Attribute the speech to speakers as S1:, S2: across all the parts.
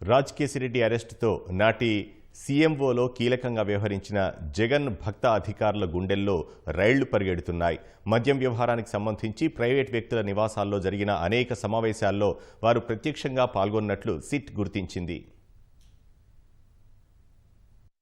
S1: రాజ్ కేసిరెడ్డి అరెస్టుతో నాటి సీఎంఓలో కీలకంగా వ్యవహరించిన జగన్ భక్త అధికారుల గుండెల్లో రైళ్ళు పరిగెడుతున్నాయి. మద్యం వ్యవహారానికి సంబంధించి ప్రైవేట్ వ్యక్తుల నివాసాల్లో జరిగిన అనేక సమావేశాల్లో వారు ప్రత్యక్షంగా పాల్గొన్నట్లు సిట్ గుర్తించింది.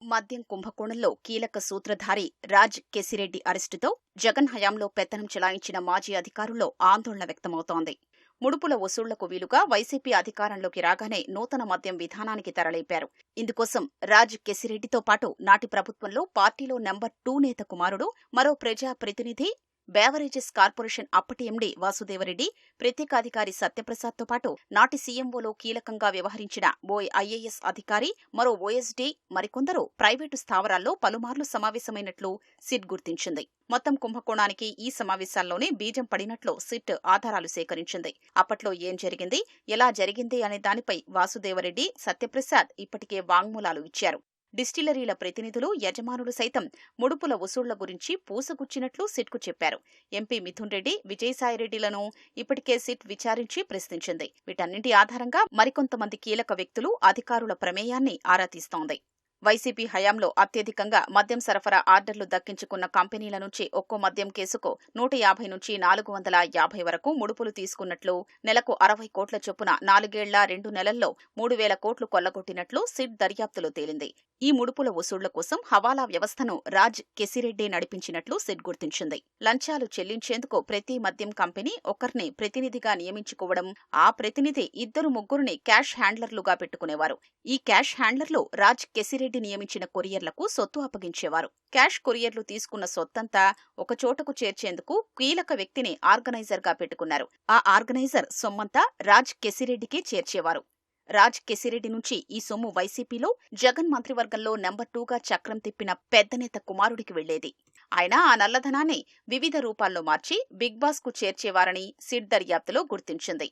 S2: మద్యం కుంభకోణంలో కీలక సూత్రధారి రాజ్ కెసిరెడ్డి అరెస్టుతో జగన్ హయాంలో పెత్తనం చెలాయించిన మాజీ అధికారుల్లో ఆందోళన వ్యక్తమవుతోంది. ముడుపుల వసూళ్ళకు వీలుగా వైసీపీ అధికారంలోకి రాగానే నూతన మద్యం విధానానికి తెరలేపారు. ఇందుకోసం రాజ్ కెసిరెడ్డితో పాటు నాటి ప్రభుత్వంలో పార్టీలో నెంబర్ టూ నేత కుమారుడు మరో ప్రజా ప్రతినిధి బేవరేజెస్ కార్పొరేషన్ అప్పటి ఎండీ వాసుదేవరెడ్డి ప్రత్యేకాధికారి సత్యప్రసాద్తో పాటు నాటి సీఎంఓలో కీలకంగా వ్యవహరించిన ఓ ఐఏఎస్ అధికారి మరో ఓఎస్డీ మరికొందరు ప్రైవేటు స్థావరాల్లో పలుమార్లు సమావేశమైనట్లు సిట్ గుర్తించింది. మొత్తం కుంభకోణానికి ఈ సమావేశాల్లోనే బీజం పడినట్లు సిట్ ఆధారాలు సేకరించింది. అప్పట్లో ఏం జరిగింది ఎలా జరిగింది అనే దానిపై వాసుదేవరెడ్డి సత్యప్రసాద్ ఇప్పటికే వాంగ్మూలాలు ఇచ్చారు. డిస్టిలరీల ప్రతినిధులు యజమానులు సైతం ముడుపుల వసూళ్ళ గురించి పూసగుచ్చినట్లు సిట్కు చెప్పారు. ఎంపీ మిథున్ రెడ్డి విజయసాయిరెడ్డిలను ఇప్పటికే సిట్ విచారించి ప్రశ్నించింది. వీటన్నింటి ఆధారంగా మరికొంతమంది కీలక వ్యక్తులు అధికారుల ప్రమేయాన్ని ఆరా తీస్తోంది. వైసీపీ హయాంలో అత్యధికంగా మద్యం సరఫరా ఆర్డర్లు దక్కించుకున్న కంపెనీల నుంచి ఒక్కో మద్యం కేసుకు నూట యాభై నుంచి నాలుగు వందల యాభై వరకు ముడుపులు తీసుకున్నట్లు నెలకు అరవై కోట్ల చొప్పున నాలుగేళ్ళ రెండు నెలల్లో మూడు వేల కోట్లు కొల్లగొట్టినట్లు సిట్ దర్యాప్తులో తేలింది. ఈ ముడుపుల వసూళ్ళ కోసం హవాలా వ్యవస్థను రాజ్ కెసిరెడ్డి నడిపించినట్లు సెట్ గుర్తించింది. లంచాలు చెల్లించేందుకు ప్రతి మద్యం కంపెనీ ఒకరిని ప్రతినిధిగా నియమించుకోవడం ఆ ప్రతినిధి ఇద్దరు ముగ్గురిని క్యాష్ హ్యాండ్లర్లుగా పెట్టుకునేవారు. ఈ క్యాష్ హ్యాండ్లర్లు రాజ్ కెసిరెడ్డి నియమించిన కొరియర్లకు సొత్తు అప్పగించేవారు. క్యాష్ కొరియర్లు తీసుకున్న సొత్తంతా ఒక చోటకు చేర్చేందుకు కీలక వ్యక్తిని ఆర్గనైజర్గా పెట్టుకున్నారు. ఆ ఆర్గనైజర్ సొమ్మంతా రాజ్ కెసిరెడ్డికే చేర్చేవారు. రాజ్ కెసిరెడ్డి నుంచి ఈ సొమ్ము వైసీపీలో జగన్ మంత్రివర్గంలో నెంబర్ టూగా చక్రం తిప్పిన పెద్దనేత కుమారుడికి వెళ్ళేది. ఆయన ఆ నల్లధనాన్ని వివిధ రూపాల్లో మార్చి బిగ్ బాస్కు చేర్చేవారని సిట్ దర్యాప్తులో గుర్తించింది.